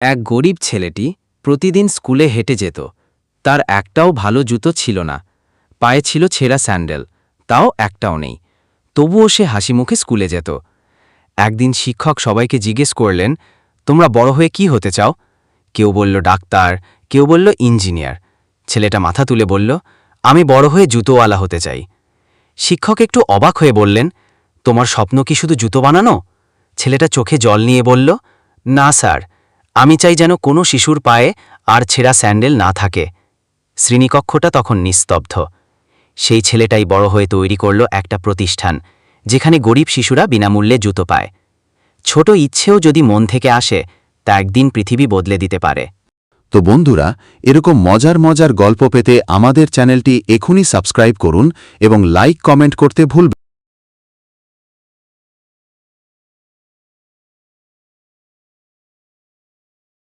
এক গরিব ছেলেটি প্রতিদিন স্কুলে হেঁটে যেত। তার একটাও ভালো জুতো ছিল না। পায়ে ছিল ছেঁড়া স্যান্ডেল, তাও একটাও নেই। তবুও সে হাসি মুখে স্কুলে যেত। একদিন শিক্ষক সবাইকে জিজ্ঞেস করলেন, তোমরা বড় হয়ে কি হতে চাও? কেউ বলল, ডাক্তার। কেউ বলল, ইঞ্জিনিয়ার। ছেলেটা মাথা তুলে বলল, আমি বড় হয়ে জুতোওয়ালা হতে চাই। শিক্ষক একটু অবাক হয়ে বললেন, তোমার স্বপ্ন কি শুধু জুতো বানানো? ছেলেটা চোখে জল নিয়ে বলল, না, স্যার। আমি চাই যেন কোনো শিশুর পায়ে আর ছেঁড়া স্যান্ডেল না থাকে। শ্রেণীকক্ষটা তখন নিস্তব্ধ। সেই ছেলেটাই বড় হয়ে তৈরি করল একটা প্রতিষ্ঠান, যেখানে গরিব শিশুরা বিনামূল্যে জুতো পায়। ছোট ইচ্ছেও যদি মন থেকে আসে, তা একদিন পৃথিবী বদলে দিতে পারে। তো বন্ধুরা, এরকম মজার মজার গল্প পেতে আমাদের চ্যানেলটি এখনই সাবস্ক্রাইব করুন এবং লাইক কমেন্ট করতে ভুলবেন